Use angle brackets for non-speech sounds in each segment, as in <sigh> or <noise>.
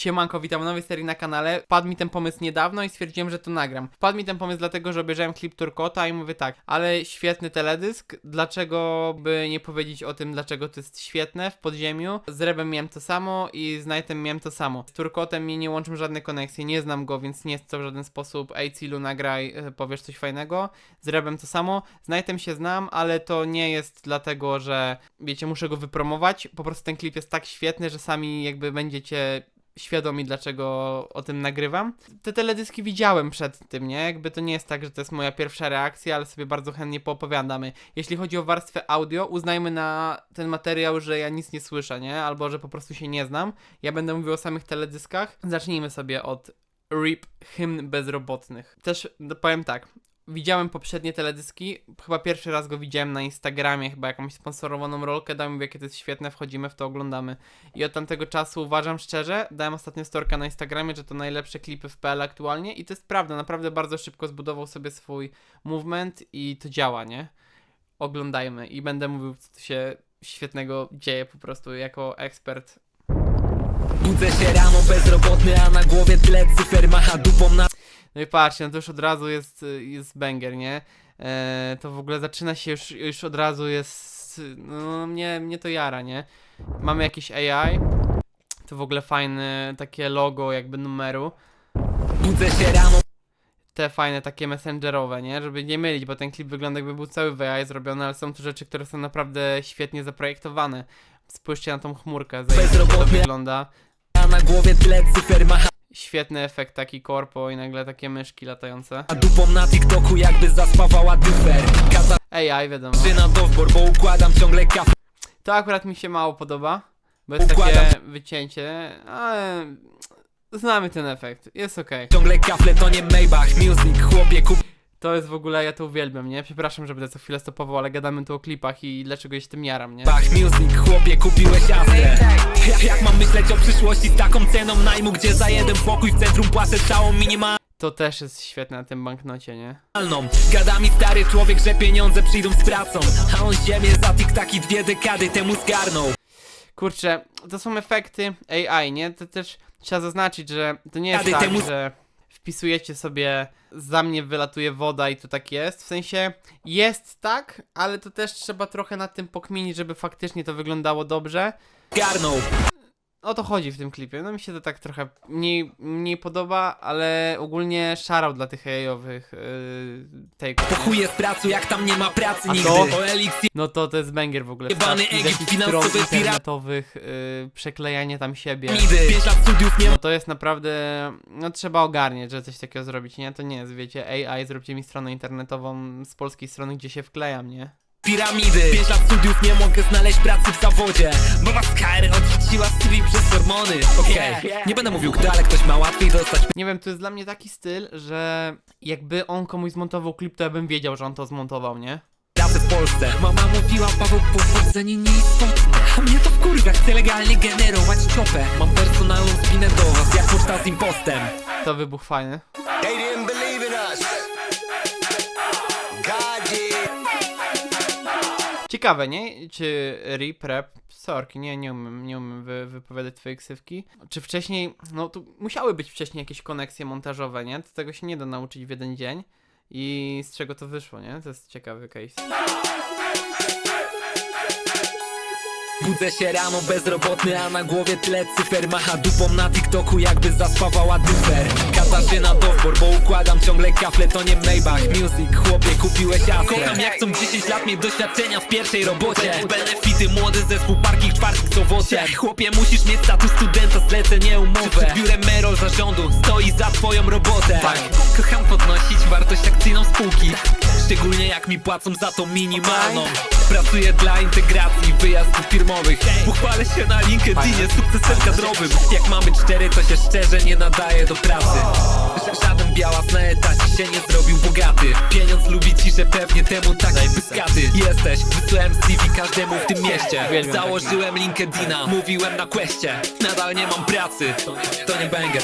Siemanko, witam w nowej serii na kanale. Wpadł mi ten pomysł niedawno i stwierdziłem, że to nagram. Wpadł mi ten pomysł dlatego, że obejrzałem klip Turkota i mówię tak, ale świetny teledysk, dlaczego by nie powiedzieć o tym, dlaczego to jest świetne w podziemiu. Z Rebem miałem to samo i z Nightem miałem to samo. Z Turkotem mnie nie łączą żadne koneksje, nie znam go, więc nie jest to w żaden sposób ej Cilu nagraj, e, powiesz coś fajnego. Z Rebem to samo. Z Nightem się znam, ale to nie jest dlatego, że wiecie, muszę go wypromować. Po prostu ten klip jest tak świetny, że sami jakby będziecie świadomi, dlaczego o tym nagrywam. Te teledyski widziałem przed tym, nie? Jakby to nie jest tak, że to jest moja pierwsza reakcja, ale sobie bardzo chętnie poopowiadamy. Jeśli chodzi o warstwę audio, uznajmy na ten materiał, że ja nic nie słyszę, nie? Albo że po prostu się nie znam. Ja będę mówił o samych teledyskach. Zacznijmy sobie od RIP Hymn Bezrobotnych. Też powiem tak, Widziałem poprzednie teledyski, chyba pierwszy raz go widziałem na Instagramie, chyba jakąś sponsorowaną rolkę, dałem mówię, jakie to jest świetne, wchodzimy w to, oglądamy. I od tamtego czasu uważam szczerze, dałem ostatnio storka na Instagramie, że to najlepsze klipy w PL aktualnie i to jest prawda, naprawdę bardzo szybko zbudował sobie swój movement i to działa, nie? Oglądajmy i będę mówił, co tu się świetnego dzieje po prostu jako ekspert. Budzę się rano bezrobotny, a na głowie tyle cyfer macha dupą na No i patrzcie, no to już od razu jest, jest banger, nie? E, to w ogóle zaczyna się już, już od razu jest, no mnie, mnie to jara, nie? Mamy jakiś AI, to w ogóle fajne takie logo jakby numeru, Budzę się rano te fajne takie messengerowe, nie? Żeby nie mylić, bo ten klip wygląda jakby był cały w AI zrobiony, ale są tu rzeczy, które są naprawdę świetnie zaprojektowane. Spójrzcie na tą chmurkę, zajebiście to wygląda. na głowie tyle cyfer macha Świetny efekt taki korpo i nagle takie myszki latające. dupą na TikToku jakby zaspawała dyfer AI, wiadomo. Katarzyna Dowbor, bo układam ciągle kafę To akurat mi się mało podoba, bo jest Układam. takie wycięcie, ale znamy ten efekt, jest okej. Ciągle kafle to nie Maybach Music, chłopie kup To jest w ogóle, ja to uwielbiam, nie? Przepraszam, że będę co chwilę stopował, ale gadamy tu o klipach i dlaczego się tym jaram, nie? Bach Music, chłopie kupiłeś Astrę jak, <laughs> jak mam myśleć o przyszłości z taką ceną najmu Gdzie za jeden pokój w centrum płacę całą minimalną To też jest świetne na tym banknocie, nie? Gada mi stary człowiek, że pieniądze przyjdą z pracą A on ziemię za tiktaki dwie dekady temu zgarnął Kurczę, to są efekty AI, nie? To też trzeba zaznaczyć, że to nie jest tak, temu- że wpisujecie sobie za mnie wylatuje woda i to tak jest. W sensie jest tak, ale to też trzeba trochę nad tym pokminić, żeby faktycznie to wyglądało dobrze. Garnął O to chodzi w tym klipie. No mi się to tak trochę mniej, mniej podoba, ale ogólnie szarał dla tych AI-owych yy, take'ów, Po nie? chuje z pracy, jak tam nie ma pracy A nigdy to? No to to jest banger w ogóle. Jebany Egipt, finansowy internetowych, yy, przeklejanie tam siebie. No to jest naprawdę, no trzeba ogarniać, że coś takiego zrobić, nie? To nie jest, wiecie, AI, zróbcie mi stronę internetową z polskiej strony, gdzie się wklejam, nie? Piramidy. Pięć lat studiów nie mogę znaleźć pracy w zawodzie Bo was KR odrzuciła CV przez hormony. Okej, nie będę mówił kto, ale ktoś ma łatwiej dostać. Nie wiem, to jest dla mnie taki styl, że jakby on komuś zmontował klip, to ja bym wiedział, że on to zmontował, nie? pracę w Polsce. Mama mówiła, Paweł, powodzenie nieistotne A mnie to wkurwia, chcę legalnie generować czopę. Mam personalną spinę do was, jak poczta z impostem. To wybuch fajny. They didn't believe Ciekawe, nie? Czy Rip, Rap, Sorki, nie, nie umiem, nie umiem wy, wypowiadać twojej ksywki. Czy wcześniej, no tu musiały być wcześniej jakieś koneksje montażowe, nie? To tego się nie da nauczyć w jeden dzień. I z czego to wyszło, nie? To jest ciekawy case. Budzę się rano bezrobotny, a na głowie tyle cyfer Macha dupą na TikToku jakby zaspawała dyfer Katarzyna Dowbor, bo układam ciągle kafle To nie Maybach, Music, chłopie kupiłeś Astrę Kocham jak chcą 10 lat mieć doświadczenia w pierwszej robocie. Benefity, młody zespół, parking czwartych z owocem Chłopie musisz mieć status studenta, zlecenie umowe Przed biurem Merol zarządu stoi za twoją robotę. Tak, kocham podnosić wartość akcyjną spółki Szczególnie jak mi płacą za to minimalną. Pracuję dla integracji wyjazdów firmowych. Uchwalę się na LinkedInie sukcesem kadrowym Jak mam być szczery, to się szczerze nie nadaje do pracy. Żaden białas na etacie się nie zrobił bogaty. Pieniądz lubi ciszę, pewnie temu tak pyskaty Jesteś, wysłałem CV każdemu w tym mieście. Założyłem LinkedIna, mówiłem na questie. Nadal nie mam pracy, to nie banger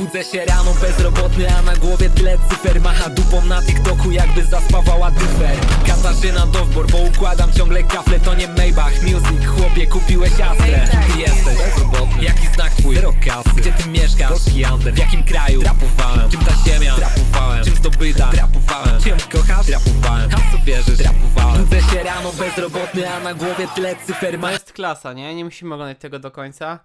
Budzę się rano bezrobotny, a na głowie tyle cyfer Macha dupą na TikToku jakby zaspawała dyfer Katarzyna Dowbor, bo układam ciągle kafle To nie Maybach Music, chłopie kupiłeś Astrę Ty jesteś bezrobotny, jaki znak twój? Zero kasy, gdzie ty mieszkasz? Polski under, w jakim kraju? Rapowałem, czym ta ziemia? Rapowałem, czym zdobyta? Rapowałem, czym kochasz? Rapowałem, a co wierzysz? Rapowałem Budzę się rano bezrobotny, a na głowie tyle cyfer To jest klasa, nie? Nie musimy oglądać tego do końca.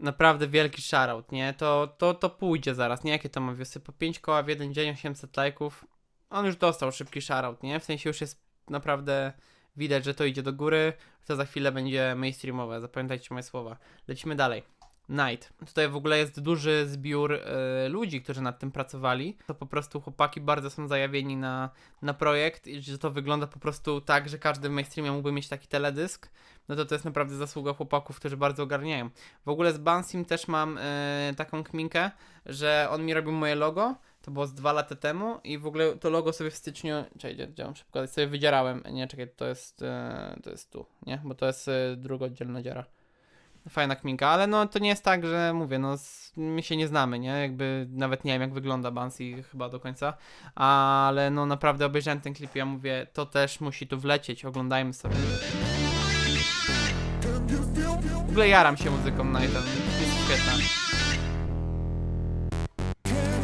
Naprawdę wielki shoutout, nie? To, to, to pójdzie zaraz, nie? Jakie to ma wiosy? Po 5 koła w jeden dzień, 800 lajków. On już dostał szybki shoutout, nie? W sensie już jest naprawdę widać, że to idzie do góry. To za chwilę będzie mainstreamowe, zapamiętajcie moje słowa. Lecimy dalej. Night. Tutaj w ogóle jest duży zbiór e, ludzi, którzy nad tym pracowali. To po prostu chłopaki bardzo są zajawieni na, na projekt i że to wygląda po prostu tak, że każdy w mainstreamie mógłby mieć taki teledysk. No to to jest naprawdę zasługa chłopaków, którzy bardzo ogarniają. W ogóle z Bansim też mam e, taką kminkę, że on mi robił moje logo. To było z dwa lata temu i w ogóle to logo sobie w styczniu, czekaj, działam szybko, sobie wydzierałem. Nie, czekaj, to jest, e, to jest tu, nie? Bo to jest e, druga oddzielna dziara. Fajna kminka, ale no to nie jest tak, że mówię, no my się nie znamy, nie? Jakby nawet nie wiem jak wygląda Bansi chyba do końca, ale no naprawdę obejrzałem ten klip i ja mówię, to też musi tu wlecieć, oglądajmy sobie. W ogóle jaram się muzyką Nightem, jest świetna.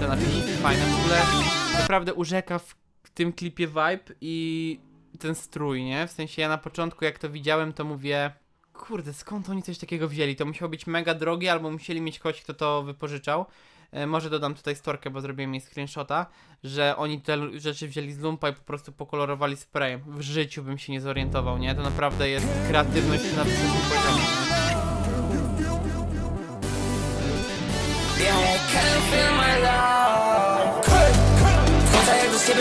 Te napięcie fajne, w ogóle naprawdę urzeka w tym klipie vibe i ten strój, nie? W sensie ja na początku jak to widziałem, to mówię, kurde, skąd oni coś takiego wzięli? To musiało być mega drogie, albo musieli mieć kogoś, kto to wypożyczał. E, może dodam tutaj storkę, bo zrobiłem jej screenshota, że oni te rzeczy wzięli z lumpa i po prostu pokolorowali sprayem. W życiu bym się nie zorientował, nie? To naprawdę jest kreatywność na wysokim poziomie, nie?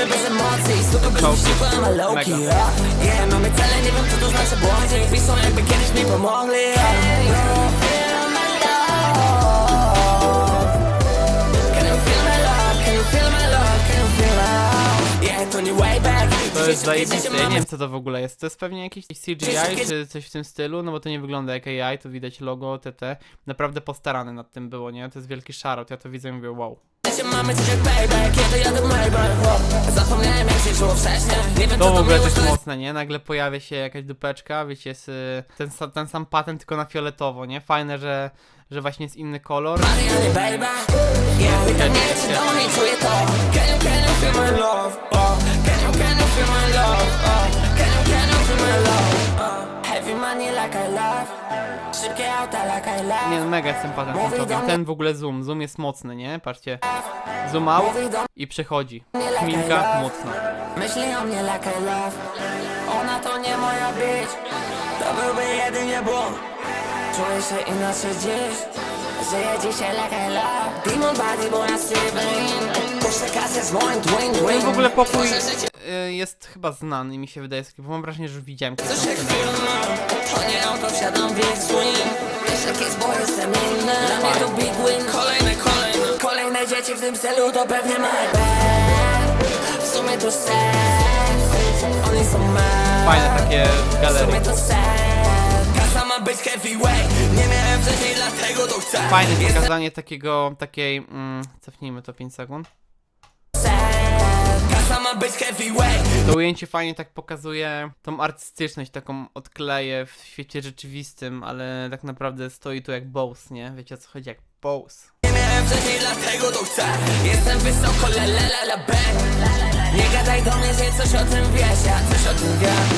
Bez emocji Super bez Czołgi. wysiłku, I'm a low-key Mega. yeah. mamy cele, nie wiem co to znaczy błądzie Piszą jakby kiedyś mi pomogli to To jest zajebiste, ja nie wiem co to w ogóle jest. To jest pewnie jakiś CGI czy coś w tym stylu, no bo to nie wygląda jak AI, tu widać logo, TT. Naprawdę postarane nad tym było, nie? To jest wielki szarot, ja to widzę i mówię wow. Dzisiaj mamy payback, kiedy jadę Maybach oh. Zapomniałem jak się czuło wcześniej Nie wiem To w ogóle też mocne, nie? Nagle pojawia się jakaś dupeczka, wiecie, jest y, ten, ten sam patent, tylko na fioletowo, nie? Fajne, że, że właśnie jest inny kolor. Can you, can you feel my love? Oh, can you, can you feel my love? Oh, Szybkie auta like I Nie, mega jestem Mówi do ten, w ogóle zoom, zoom jest mocny, nie? Patrzcie. Zoom out i przechodzi. love mocna. Myśli o mnie like I love Ona to nie moja bitch To byłby jedynie błąd Czuję się inaczej dziś Żyję dzisiaj like I love Demon body, bo ja Ten w ogóle pokój y, jest chyba znany, mi się wydaje, klipu. mam wrażenie, że już widziałem kiedyś. Coś jak film To nie auto, wsiadam w Wiesz jak jest, bo jestem inny Dla mnie to big win Kolejne, kolejne Kolejne dzieci w tym stylu to pewnie my bad W sumie to sad Oni są mad Fajne takie w W sumie galerii. to sad Kasa ma być heavyweight Nie miałem wcześniej, dlatego to chcę Fajne pokazanie takiego, takiej, mm, cofnijmy to 5 sekund. To ujęcie fajnie tak pokazuje tą artystyczność, taką odkleję w świecie rzeczywistym, ale tak naprawdę stoi tu jak Bose, nie? Wiecie o co chodzi, jak Bose. Nie miałem wcześniej, dlatego to chcę Jestem wysoko, la la la la bang Nie gadaj do mnie, że coś o tym wiesz Ja coś o tym wiem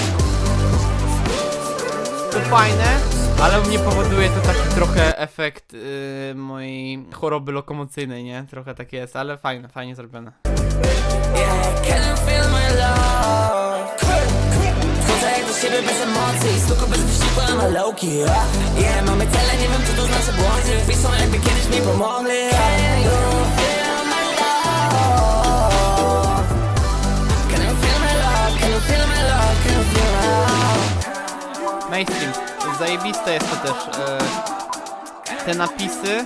To fajne, ale mnie powoduje to taki trochę efekt yy, mojej choroby lokomocyjnej, nie? Trochę tak jest, ale fajne, fajnie zrobione. A low-key yeah. yeah, mamy cele, nie wiem co to znaczy błądzie Piszą jakby kiedyś mi pomogli love? Mainstream. Zajebiste jest to też. E, te napisy,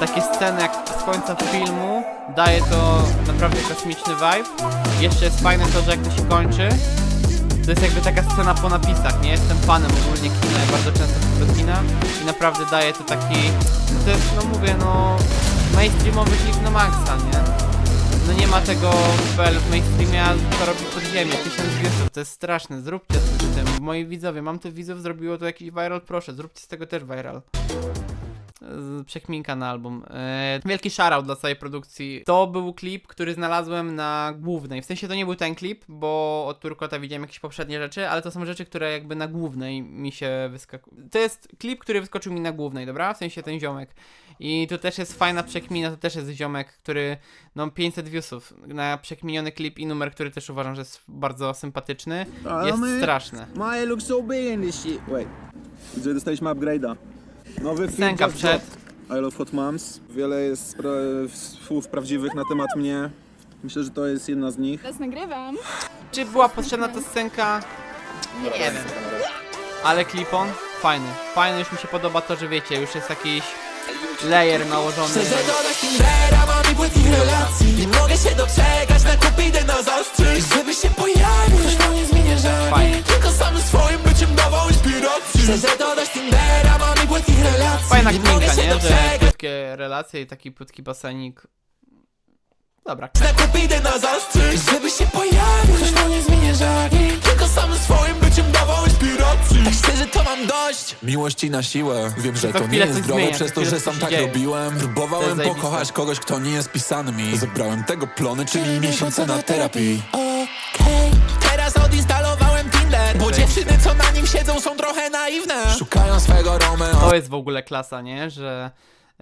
takie sceny jak z końca filmu, daje to naprawdę kosmiczny vibe. Jeszcze jest fajne to, że jak to się kończy, to jest jakby taka scena po napisach, nie? Jestem fanem ogólnie kina, ja bardzo często do kina i naprawdę daje to taki, to jest, no mówię, no mainstreamowy klip na maksa, nie? No nie ma tego w mainstreamie, a to robi podziemie, tysiąc wiewsów, to jest straszne, zróbcie z tym, moi widzowie, mam tu widzów, zrobiło to jakiś viral, proszę, zróbcie z tego też viral. Przekminka na album. E, wielki shoutout dla całej produkcji. To był klip, który znalazłem na głównej. W sensie to nie był ten klip, bo od Turkota widziałem jakieś poprzednie rzeczy, ale to są rzeczy, które jakby na głównej mi się wyskakują. To jest klip, który wyskoczył mi na głównej, dobra? W sensie ten ziomek. I tu też jest fajna przekmina, to też jest ziomek, który no 500 viewsów na przekminiony klip i numer, który też uważam, że jest bardzo sympatyczny. Ale Jest straszny. My look so big in this shit. Wait. Gdzie dostaliśmy upgrade'a? Nowy film Scenka Just przed. Dropped. I love hot moms. Wiele jest spra- słów prawdziwych na temat mnie. Myślę, że to jest jedna z nich. Teraz nagrywam. Czy była potrzebna ta scenka? Nie wiem. Ale klipon? Fajny. Fajny, już mi się podoba to, że wiecie, już jest jakiś layer nałożony. Szczerze dodać Tindera, mam i płytki relacji Nie mogę się doczekać na kupidę na zastrzyk Żeby się pojawił, ktoś to nie zmienia żadnych Fajnie. Tylko samym swoim inspiracji Szczerze dodać Tindera, mam i płytki relacji. Fajna kminka, się nie? Że płytkie relacje i taki płytki basenik. Dobra. na kupidę na zastrzyk. Żeby się pojawił, ktoś to nie zmienia żadnych Tylko samym swoim byciem dawał inspiracji Tak szczerze to mam dość. Miłości na siłę. Wiem, że to nie jest coś zdrowe zmienia, przez to, że coś sam tak dzieje. robiłem. Próbowałem pokochać kogoś, kto nie jest pisany mi. Zebrałem tego plony, czyli miesiące na terapii nim siedzą, są trochę naiwne Szukają swego Romeo To jest w ogóle klasa, nie? Że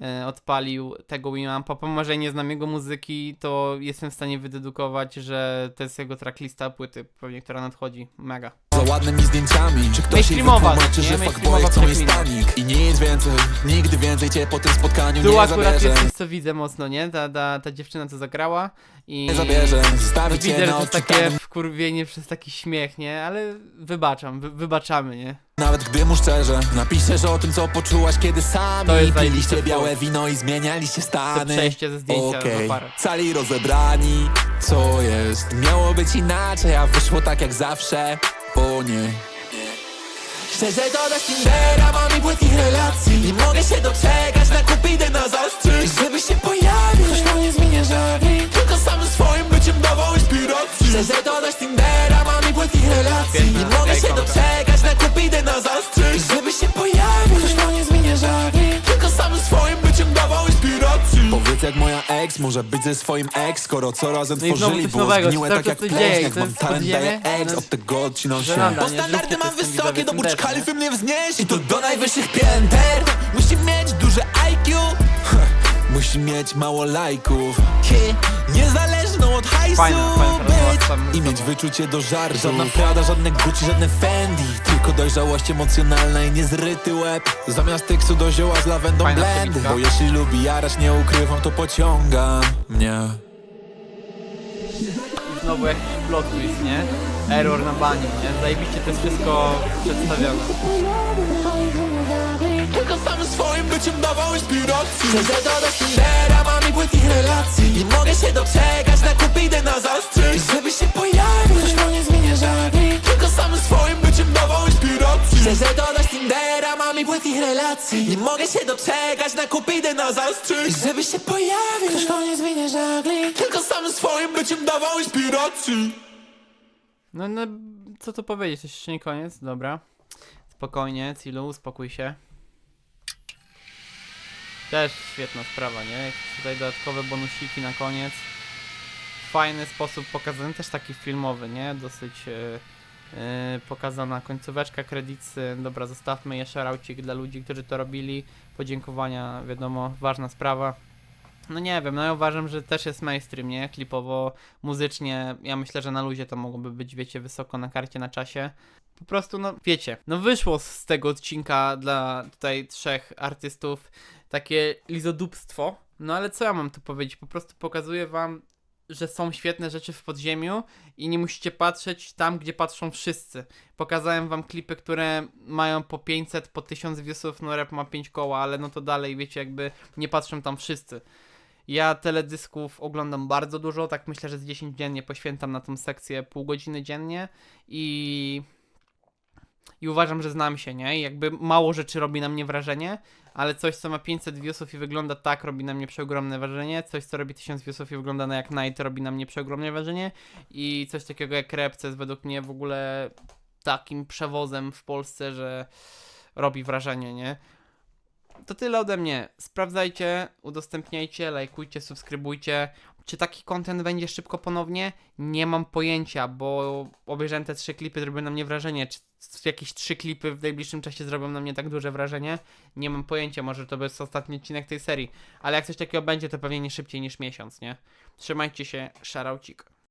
e, odpalił tego Winampa. Pomimo, że nie znam jego muzyki, to jestem w stanie wydedukować, że to jest jego tracklista płyty, pewnie, która nadchodzi. Mega. Za ładnymi zdjęciami Czy ktoś jej Mainstreamowa, wytłumaczy, nie? że Mainstreamowa fuckboy chcą jej przekmina. stanik I nic więcej, nigdy więcej cię po tym spotkaniu Tu nie akurat zabierze jest coś, co widzę mocno, nie? Ta, ta, ta dziewczyna, co zagrała i... Nie zabierze, zostawię Widzę, że na to jest takie wkurwienie przez taki śmiech, nie? Ale wybaczam, wy, wybaczamy, nie? Nawet gdy mu szczerze napiszesz o tym, co poczułaś, kiedy sami To jest piliście zajebiste białe wino i zmienialiście stany przejście ze zdjęcia Okej, na parę. cali rozebrani, co jest? Miało być inaczej, a wyszło tak jak zawsze, o nie Szczerze dodać Tindera, mam i płytkich relacji Nie mogę się doczekać na kupidę na zastrzyk Żeby się pojawił, ktoś to nie zmienia żadnych inspiracji Szczerze dodać Tindera, mam i płytkich relacji. Nie mogę się doczekać na kupidę na zastrzyk. Żeby się pojawił, ktoś to nie zmienia żadnych Tylko samym swoim byciem dawał inspiracji. Powiedz jak moja ex może być ze swoim ex Skoro co razem No i znowu tworzyli coś było nowego, zgniłe tak jak coś dzieje, pleśniak to Mam jest talent daję podziemie, ex, no. od tego odcinam się. Żenada, Bo nie? standardy Zróbcie mam coś z tym wysokie, do Burcz też, nie? Khalify mnie wznieść. I to do najwyższych pięter. Musi mieć duże IQ Musi mieć mało lajków. Hajsu Fajna, fajna rozmowa z być samym I mieć wyczucie do żartu Żadna Prada, żadne Gucci, żadne Fendi Tylko dojrzałość emocjonalna i niezryty łeb Zamiast tekstu do zioła z lawendą Fajna blendy. Bo jeśli lubi jarać, nie ukrywam, to pociąga mnie Znowu jakiś plot twist, nie? Error na bani, nie? Zajebiście to jest wszystko przedstawione. Tylko samym swoim byciem dawał inspiracji. Chcę dodać Tindera, mam i płytkich relacji. Nie mogę się doczekać na kupidę na zastrzyk Żeby się pojawił, ktoś to nie zmienia żadnych Tylko samym swoim byciem dawał inspiracji. Chcę dodać Tindera, mam i płytkich relacji. Nie mogę się doczekać na kupidę na zastrzyk Żeby się pojawił, ktoś to nie zmienia żadnych Tylko samym swoim byciem dawał inspiracji. No, no, co tu powiedzieć? To jeszcze nie koniec? Dobra. Spokojnie, Cilu, uspokój się. Też świetna sprawa, nie? Jakieś tutaj dodatkowe bonusiki na koniec. Fajny sposób pokazany, też taki filmowy, nie? Dosyć e, pokazana końcóweczka, kredycy. Dobra, zostawmy je szaraucik dla ludzi, którzy to robili. Podziękowania, wiadomo, ważna sprawa. No nie wiem, no ja uważam, że też jest mainstream, nie? Klipowo, muzycznie, ja myślę, że na luzie to mogłoby być, wiecie, wysoko na karcie, na czasie. Po prostu, no wiecie, no wyszło z tego odcinka dla tutaj trzech artystów takie lizodupstwo, no ale co ja mam tu powiedzieć? Po prostu pokazuję wam, że są świetne rzeczy w podziemiu i nie musicie patrzeć tam, gdzie patrzą wszyscy. Pokazałem wam klipy, które mają po 500, po 1000 viewsów, no rap ma 5 koła, ale no to dalej, wiecie, jakby nie patrzą tam wszyscy. Ja teledysków oglądam bardzo dużo, tak myślę, że z 10 dziennie poświęcam na tą sekcję pół godziny dziennie i i uważam, że znam się, nie? I jakby mało rzeczy robi na mnie wrażenie, ale coś, co ma 500 viewsów i wygląda tak, robi na mnie przeogromne wrażenie, coś, co robi 1000 viewsów i wygląda na jak Night, robi na mnie przeogromne wrażenie i coś takiego jak Repce jest według mnie w ogóle takim przewozem w Polsce, że robi wrażenie, nie? To tyle ode mnie. Sprawdzajcie, udostępniajcie, lajkujcie, subskrybujcie. Czy taki content będzie szybko ponownie? Nie mam pojęcia, bo obejrzałem te trzy klipy, zrobiły na mnie wrażenie. Czy jakieś trzy klipy w najbliższym czasie zrobią na mnie tak duże wrażenie? Nie mam pojęcia, może to będzie ostatni odcinek tej serii. Ale jak coś takiego będzie, to pewnie nie szybciej niż miesiąc, nie? Trzymajcie się, szaraucik.